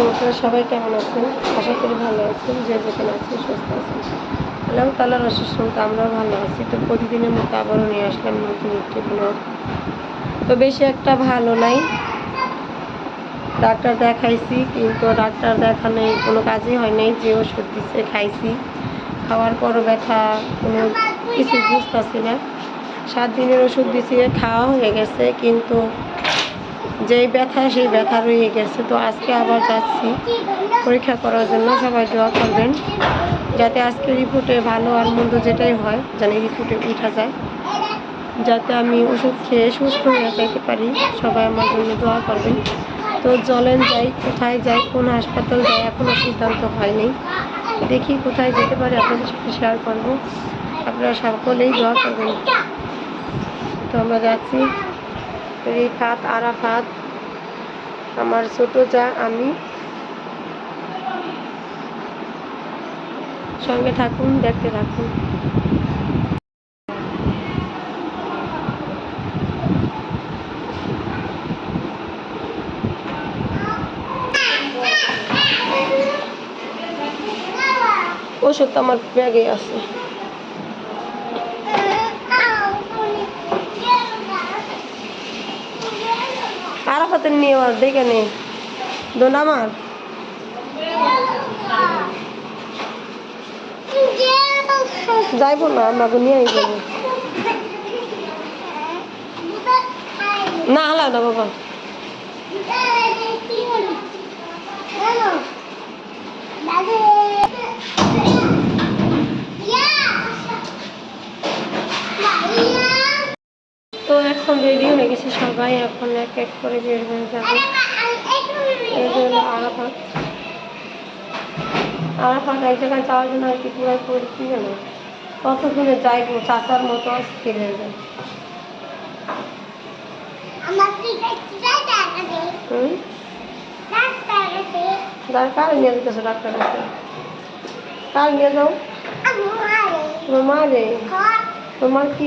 আপনারা সবাই কেমন আছেন? আশা করি ভালো আছেন, যে যেখানে আছেন সুস্থ আছেন। আল্লাহ তালার অশেষ মতো আমরাও ভালো আছি। তো প্রতিদিনের মতো আবারও নিয়ে আসলাম নতুন একটি ব্লগ তো বেশি একটা ভালো নাই। ডাক্তার দেখাইছি, কিন্তু ডাক্তার দেখানো কোনো কাজই হয় নাই, যে ওষুধ দিচ্ছে খাইছি। খাওয়ার পরও ব্যথা, কোনো কিছু বুঝতেছি না। সাত দিনের ওষুধ দিছি, খাওয়া হয়ে গেছে, কিন্তু যেই ব্যথা, সেই ব্যথা রয়ে গেছে। তো আজকে আবার যাচ্ছি পরীক্ষা করার জন্য। সবাই দোয়া করবেন যাতে আজকে রিপোর্টে ভালো আর মন্দ যেটাই হয়, যেন রিপোর্টে উঠা যায়। যাতে আমি ওষুধ খেয়ে সুস্থ হয়ে যেতে পারি। সবাই আমার জন্য দোয়া করবেন। তো চলেন যাই, কোথায় যাই, কোন হাসপাতাল যাই এখনও সিদ্ধান্ত হয়নি। দেখি কোথায় যেতে পারি, আপনাদের সাথে শেয়ার করব। আপনারা সকলেই দোয়া করবেন। তো আমরা যাচ্ছি। রিফাত আরাফাত, আমার ছোট যা, আমি। সঙ্গে থাকুন, দেখতে থাকুন। ওষুধ তো আমার ব্যাগে আছে। আরাফাতের নিয়ে আমার দেখে নে। দোন আমার। যাইবো না আমাকে নিয়ে যাব না হালা না, বাবা। তো এখন রেডি হয়ে গেছে সবাই এখন এক এক করে বের হয়ে যাবে। আরাফাত। আরাফাত এক জায়গায় যাওয়ার জন্য আর কি পুরো পরিস্থিতি জানো? কতক্ষণে যাইবো চাচার মতো অস্থির হয়ে যায়। হুম? কার নিয়ে যেতেছো ডাক্তার কাছে? কার নিয়ে যাও? তোমার তোমার কি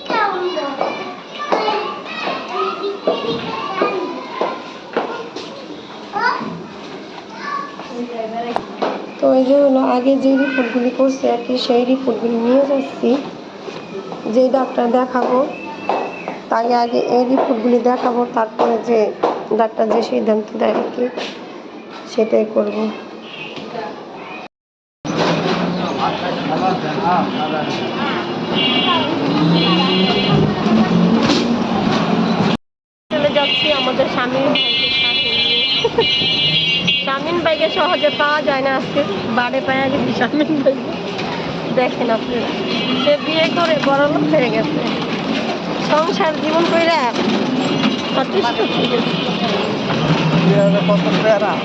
তো এই যে হলো, আগে যে রিপোর্টগুলি করছে আর কি, সেই রিপোর্টগুলি নিয়ে যাচ্ছি। যে ডাক্তার দেখাবো, তাকে আগে এই রিপোর্টগুলি দেখাবো, তারপরে যে ডাক্তার যে সিদ্ধান্ত দেয় আর কি, সেটাই করব। যাচ্ছি আমাদের স্বামীর ভাইকে শামিন ভাইকে সহজে পাওয়া যায় না আজকে। বাড়ে পাওয়া গেছে শামিন ভাইকে দেখেন আপনারা। সে বিয়ে করে বড় লোক হয়ে গেছে। সংসার জীবন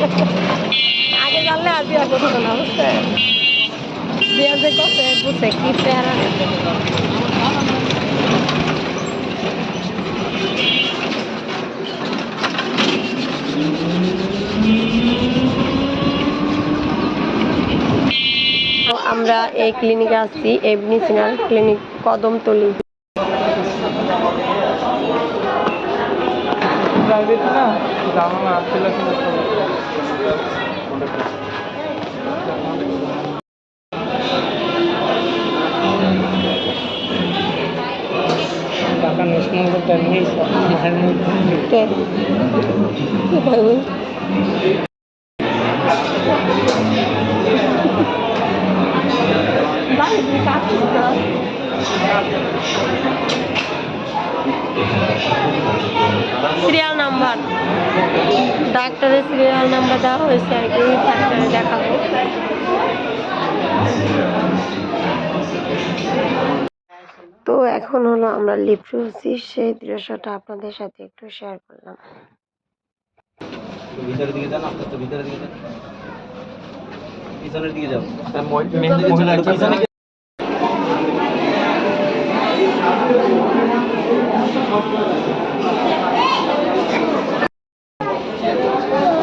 গেছে। আগে জানলে আর বিয়ে করতো না, বুঝছেন? বিয়ে যে করছে, বুঝছে কি প্যারা। আমরা এই ক্লিনিকে আসছি এভনি সিনার ক্লিনিক কদমতলি। প্রাইভেট না সিরিয়াল নাম্বার ডাক্তারের সিরিয়াল নাম্বার দেওয়া হয়েছে আর কি ডাক্তারে দেখাবো। তো এখন হলো আমরা লিফট হচ্ছি সেই দৃশ্যটা আপনাদের সাথে একটু শেয়ার করলাম। ভিতরের দিকে যান আস্তে আস্তে ভিতরের দিকে যান। পিছনের দিকে যাও। মহিলা পিছনে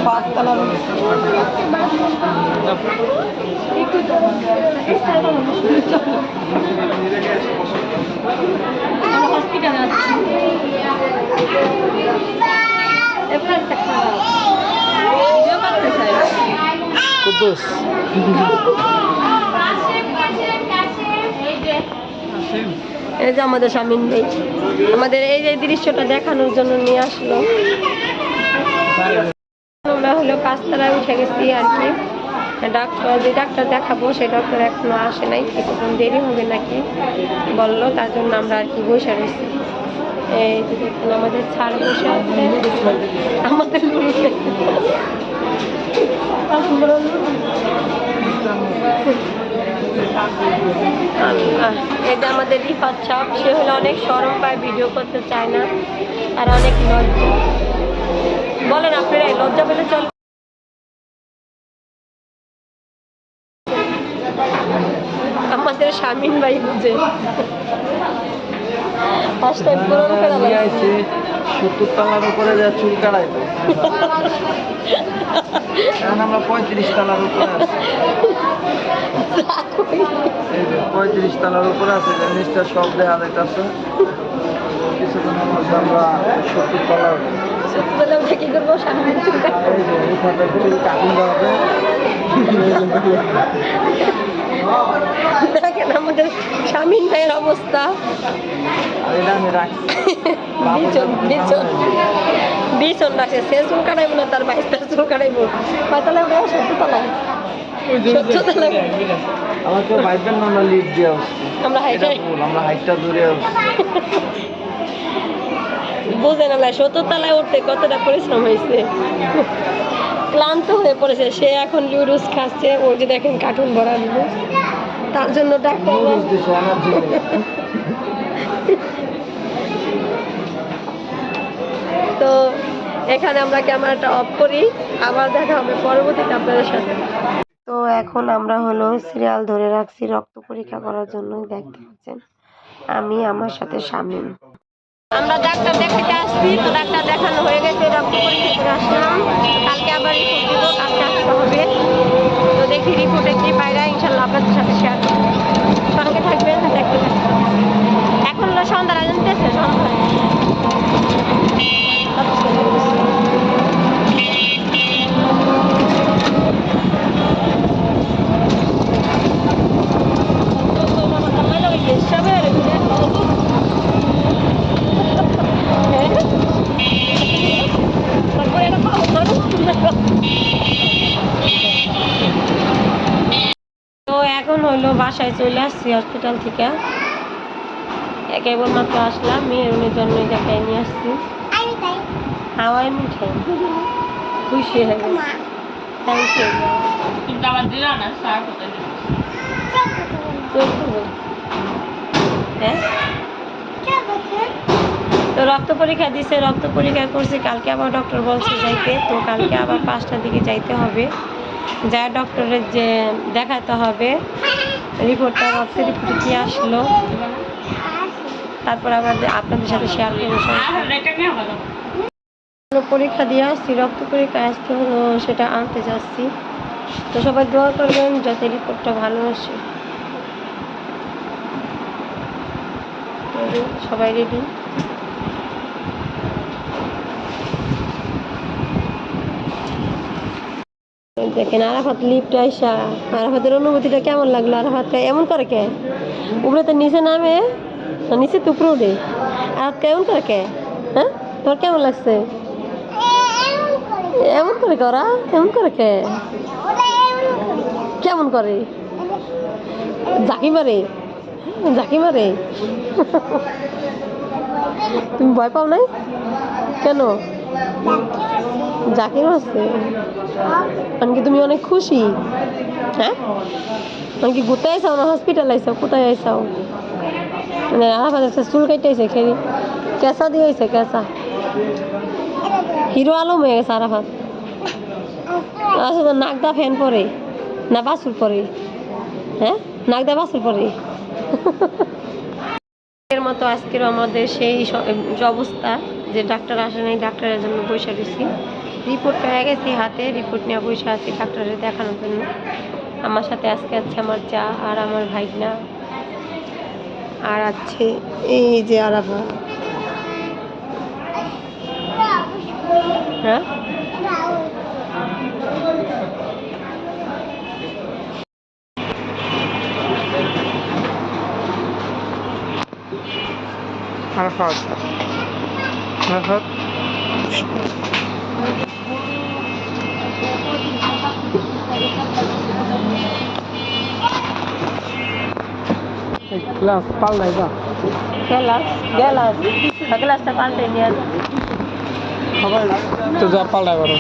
পাঁচতলা হসপিটালে আছি এবার একটা এই যে আমাদের স্বামীন ভাই আমাদের এই যে দৃশ্যটা দেখানোর জন্য নিয়ে আসলো। আমরা হলো পাঁচতলায় উঠে গেছি আর কি। ডাক্তার, যে ডাক্তার দেখাবো সেই ডাক্তার এখনও আসে নাই। কিছুক্ষণ দেরি হবে নাকি বলল, তার জন্য আমরা আর কি বসে রয়েছি। এই আমাদের ছাড় বসে আছে। আমাদের লুলুতে। এটা আমাদের রিফাত সাপ সে হলো অনেক সরম পায় ভিডিও করতে চায় না আর অনেক লজ্জা। বলেন আপনারা লজ্জা পেলে চল। আমাদের স্বামীন ভাই বুঝে। ফার্স্ট টাইম পূরণ করে লাগছে। সত্তর তলার উপরে যা চুল কাটাইতো আমরা পঁয়ত্রিশ তলার উপরে পঁয়ত্রিশ তলার উপরে আছে নিচটা সব দেখা যাইতেছে। কিছুক্ষণের মধ্যে আমরা সত্তর তলা আমরা দেখেন আমাদের স্বামীন ভাইয়ের অবস্থা। আর রাখছি। সে চুল কাটাইবো না তার বাইশ তার চুল কাটাইবো। কয়তলা উঠে সত্য তলায় আমার তো ভাইবেন না আমরা লিড দিয়ে আসছি। আমরা আমরা হাইটটা দূরে আসছি। বুঝে না সত্তর তলায় উঠতে কতটা পরিশ্রম হয়েছে। ক্লান্ত হয়ে পড়েছে। সে এখন লুডুস খাচ্ছে ওই যে দেখেন কার্টুন ভরা লুডুস তার জন্য ডাক্তার তো এখানে আমরা ক্যামেরাটা অফ করি আবার দেখা হবে পরবর্তীতে আপনাদের সাথে। তো এখন আমরা হলো সিরিয়াল ধরে রাখছি, রক্ত পরীক্ষা করার জন্য দেখতে পাচ্ছেন। আমি আমার সাথে শামিম। আমরা ডাক্তার দেখাতে আসছি, তো ডাক্তার দেখানো হয়ে গেছে, রক্ত পরীক্ষা করে আসলাম। কালকে আবার রিপোর্ট দিব, কালকে আসতে হবে। তো দেখি রিপোর্টে কি পাইরা ইনশাল্লাহ আপনাদের সাথে শেয়ার করব সঙ্গে থাকবেন দেখতে থাকবেন এখন হলো সন্ধ্যা জানতেছে সন্ধ্যা তো এখন হইল বাসায় চলে আসছি হসপিটাল থেকে। কেবলমাত্র আসলাম মেয়ের জন্য জায়গায় নিয়ে আসছি। হাওয়াই মিঠাই খুশি হয়ে থ্যাংক ইউ হ্যাঁ? তো রক্ত পরীক্ষা দিছে রক্ত পরীক্ষা করছে কালকে আবার ডক্টর বলছে যাইতে। তো কালকে আবার পাঁচটার দিকে যাইতে হবে। যা ডক্টরের যে দেখাতে হবে, রিপোর্টটা রক্তের রিপোর্টে কি আসলো? তারপর আবার আপনাদের সাথে শেয়ার করব পরীক্ষা দিয়ে আসছি, রক্ত পরীক্ষা আসতে হলো, সেটা আনতে যাচ্ছি। তো সবাই দোয়া করবেন যাতে রিপোর্টটা ভালো আসে। সবাই রেডি দেখেন, আরাফাত লিফট আইসা, আরাফাতের অনুভূতিটা কেমন লাগল? আরাফাতটা এমন করে কে? উপরে তো নিচে নামে না নিচে উপরে উঠে। আরাফাত কেমন করে কে? হ্যাঁ? তোর কেমন লাগছে? এমন করে করা এমন করে কে? কেমন করে? জাকি মারে। জাকি মারে। তুমি ভয় পাও নাই? কেন? জাকি মারছে কি তুমি অনেক খুশি। হ্যাঁ? কি ঘুরতে আইসাও না হসপিটাল আইসাও, কোথায় আইসাও? মানে একটা চুল কাটতে আইসে খেলি কেঁচা দিয়ে হয়েছে কেঁচা। হিরো আলম হয়ে গেছে আরাফাত। আসলে নাকদা ফ্যান পরে, না বাসুর পরে। হ্যাঁ? নাক দা বাসুর পরে। এর মতো আজকের আমাদের সেই অবস্থা যে ডাক্তার আসে নাই, ডাক্তারের জন্য বসে রয়েছি। রিপোর্ট পেয়ে গেছি হাতে রিপোর্ট নিয়ে বসে আছি ডাক্তারের দেখানোর জন্য। আমার সাথে আজকে আছে আমার চা আর আমার ভাইনা আর আছে এই যে আরাফা হ্যাঁ? আরাফাত আরাফাত ক্লাস পাল্লাই যা গ্লাস গ্লাস গ্লাসটা পাল্টে নিয়ে আসো। তো যা পাল্লাই না।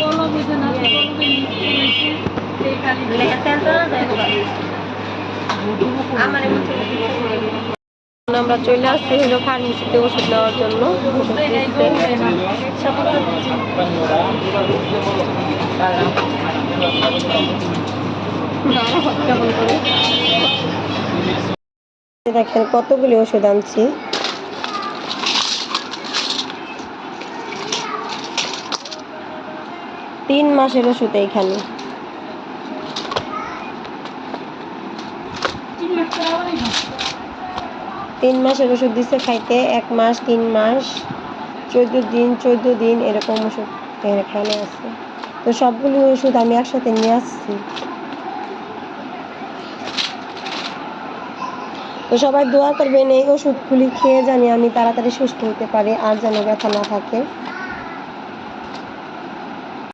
আমার চলে আসছি হলো ফার্মেসিতে ওষুধ নেওয়ার জন্য ওষুধ? দেখেন কতগুলি ওষুধ আনছি। তিন মাসের ওষুধ এইখানে। তিন মাসের ওষুধ দিচ্ছে খাইতে, এক মাস, তিন মাস, চোদ্দ দিন চোদ্দ দিন এরকম ওষুধ এখানে আছে। তো সবগুলো ওষুধ আমি একসাথে নিয়ে আসছি। তো সবাই দোয়া করবেন, এই ওষুধগুলি খেয়ে জানি আমি তাড়াতাড়ি সুস্থ হতে পারি, আর যেন ব্যথা না থাকে।